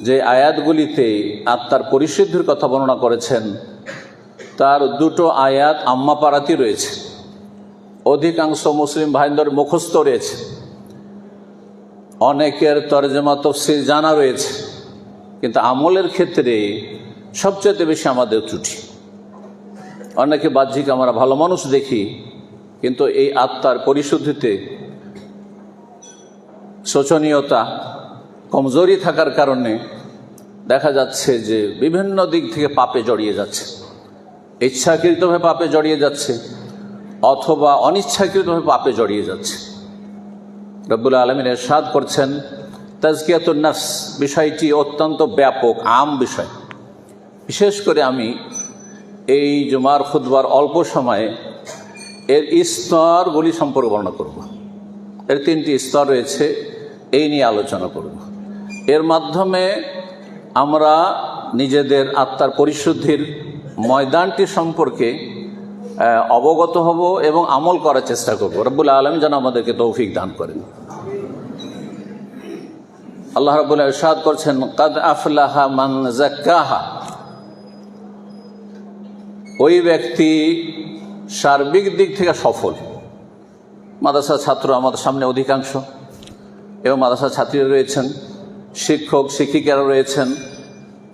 যে আয়াতগুলিতে আত্মার পরিশুদ্ধির কথা বর্ণনা করেছেন, তার দুটো আয়াত আম্মা পাড়াতি রয়েছে। অধিকাংশ মুসলিম ভাইন্দর মুখস্থ রয়েছে। অনেকের তরজমা তফসির জানা রয়েছে। কিন্তু আমলের ক্ষেত্রে সবচেয়ে বেশি আমাদের ত্রুটি। অনেকে বাহ্যিক আমরা ভালো মানুষ দেখি, কিন্তু এই আত্মার পরিশুদ্ধিতে শোচনীয়তা কমজোরি থাকার কারণে দেখা যাচ্ছে যে বিভিন্ন দিক থেকে পাপে জড়িয়ে যাচ্ছে। ইচ্ছাকৃতভাবে পাপে জড়িয়ে যাচ্ছে অথবা অনিচ্ছাকৃতভাবে পাপে জড়িয়ে যাচ্ছে। রব্বুল আলমিন এরশাদ করছেন তাজকিয়াতুল নফস বিষয়টি অত্যন্ত ব্যাপক, আম বিষয়। বিশেষ করে আমি এই জুমার খুদবার অল্প সময়ে এর স্তরগুলি সম্পর্কে বর্ণনা করব। এর তিনটি স্তর রয়েছে, এই নিয়ে আলোচনা করব। এর মাধ্যমে আমরা নিজেদের আত্মার পরিশুদ্ধির ময়দানটি সম্পর্কে অবগত হব এবং আমল করার চেষ্টা করব। রব্বুল আলম যেন আমাদেরকে তৌফিক দান করেন। আল্লাহ রবুল্লাহ ইরশাদ করছেন, কাদ আফলাহা মান জাক্কাহা ওই ব্যক্তি সার্বিক দিক থেকে সফল। মাদ্রাসার ছাত্র আমাদের সামনে অধিকাংশ এবং মাদ্রাসার ছাত্রীরা রয়েছেন। শিক্ষক, শিক্ষিকারা রয়েছেন,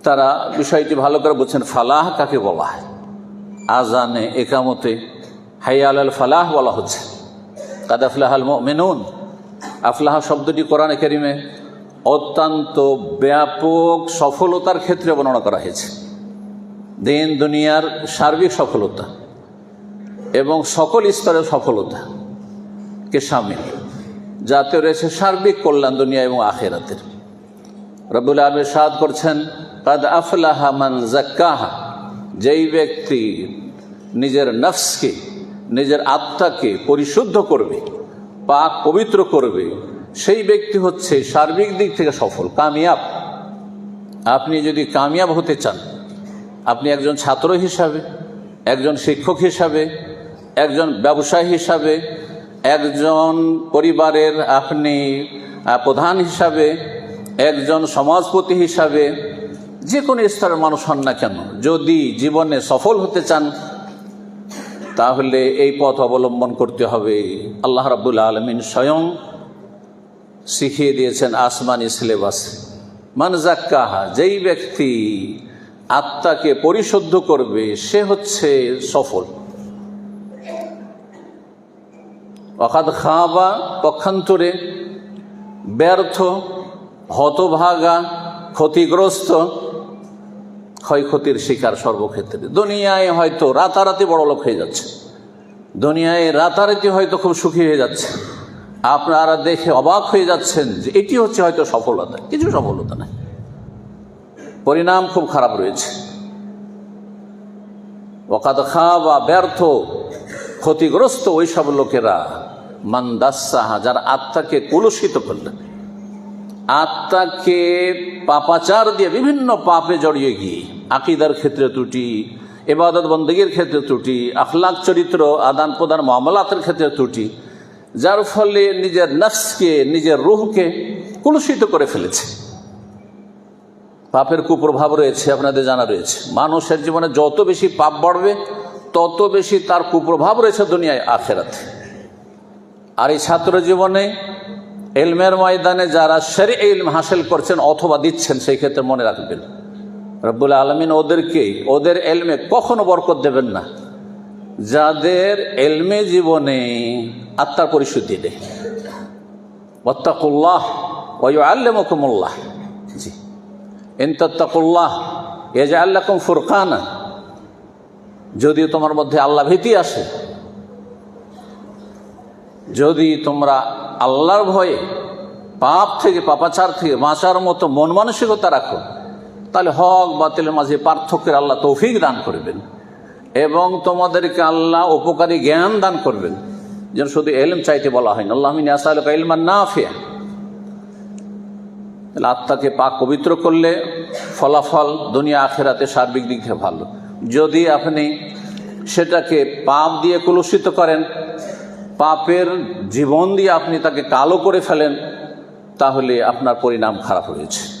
তারা বিষয়টি ভালো করে বলছেন ফালাহ কাকে বলা হয়? আজানে, একামতে হাইয়া আল ফালাহ বলা হচ্ছে। কাদ আফলাহাল মেনুন আফলাহ শব্দটি কোরআনে কেরিমে অত্যন্ত ব্যাপক সফলতার ক্ষেত্রে বর্ণনা করা হয়েছে। দিন, দুনিয়ার সার্বিক সফলতা এবং সকল স্তরের সফলতা কে সামিল? যাতে রয়েছে সার্বিক কল্যাণ দুনিয়া এবং আখেরাতের। রবুল আলম সাদ করছেন, কাদ আফলাহা মান জাক্কাহা যেই ব্যক্তি নিজের নফসকে, নিজের আত্মাকে পরিশুদ্ধ করবে, পাক পবিত্র করবে, সেই ব্যক্তি হচ্ছে সার্বিক দিক থেকে সফল, কামিয়াব। আপনি যদি কামিয়াব হতে চান, আপনি একজন ছাত্র হিসাবে, একজন শিক্ষক হিসাবে, একজন ব্যবসায়ী হিসাবে, একজন পরিবারের আপনি প্রধান হিসাবে একজন সমাজপতি হিসাবে যে কোনো স্তরের মানুষ হন না কেন, যদি জীবনে সফল হতে চান, তাহলে এই পথ অবলম্বন করতে হবে। আল্লাহ রাবুল আলমিন স্বয়ং শিখিয়ে দিয়েছেন আসমানি সিলেবাস। মানজাক্কাহা যেই ব্যক্তি আত্মাকে পরিশুদ্ধ করবে, সে হচ্ছে সফল। অকাদ খাওয়া পক্ষান্তরে ব্যর্থ হতভাগা, ক্ষতিগ্রস্ত, ক্ষয়ক্ষতির শিকার সর্বক্ষেত্রে। দুনিয়ায় হয়তো রাতারাতি বড় লোক হয়ে যাচ্ছে। দুনিয়ায় রাতারাতি হয়তো খুব সুখী হয়ে যাচ্ছে। আপনারা দেখে অবাক হয়ে যাচ্ছেন যে এটি হচ্ছে হয়তো সফলতা। কিছু সফলতা নাই। পরিণাম খুব খারাপ রয়েছে। ওকাদ খা বা ব্যর্থ, ক্ষতিগ্রস্ত ওই সব লোকেরা মান্দাসাহা যারা আত্মাকে কলুষিত করলেন। আত্মাকে পাপাচার দিয়ে বিভিন্ন পাপে জড়িয়ে গিয়ে, আকিদার ক্ষেত্রে ত্রুটি এবাদত বন্দীর ক্ষেত্রে ত্রুটি, আখলাক চরিত্র, আদান প্রদান মামলাতের ক্ষেত্রে ত্রুটি, যার ফলে নিজের নফসকে, নিজের রুহকে কলুষিত করে ফেলেছে। পাপের কুপ্রভাব রয়েছে, আপনাদের জানা রয়েছে। মানুষের জীবনে যত বেশি পাপ বাড়বে, তত বেশি তার কুপ্রভাব রয়েছে দুনিয়ায়, আখেরাতে। আর এই ছাত্র জীবনে এলমের ময়দানে যারা সেরে ইলম হাসিল করছেন অথবা দিচ্ছেন, সেই ক্ষেত্রে মনে রাখবেন, রব্বুল আলমিন ওদেরকে, ওদের এলমে কখনো বরকত দেবেন না। যাদের এলমে জীবনে আত্মার পরিশুদ্ধি দেয় ওত্তাকুল্লাহ ওই আল্লামকুমুল্লাহ জি। ইনতাকুল্লাহ এজা আল্লাকুম ফুরকানা। যদি তোমার মধ্যে আল্লাহ ভীতি আসে যদি তোমরা আল্লাহর ভয়ে পাপ থেকে, পাপাচার থেকে বাঁচার মতো মন মানসিকতা রাখো। তাহলে হক, বাতিলের মাঝে পার্থক্যের আল্লাহ তৌফিক দান করবেন। এবং তোমাদেরকে আল্লাহ উপকারী জ্ঞান দান করবেন। যেন শুধু এলম চাইতে বলা হয় আল্লাহ আসালকা না ফিয়া তাহলে আত্মাকে পাক পবিত্র করলে ফলাফল দুনিয়া আখেরাতে সার্বিক দিক থেকে ভালো। যদি আপনি সেটাকে পাপ দিয়ে কলুষিত করেন পাপের জীবন দিয়ে আপনি তাকে কালো করে ফেলেন তাহলে আপনার পরিণাম খারাপ হয়েছে।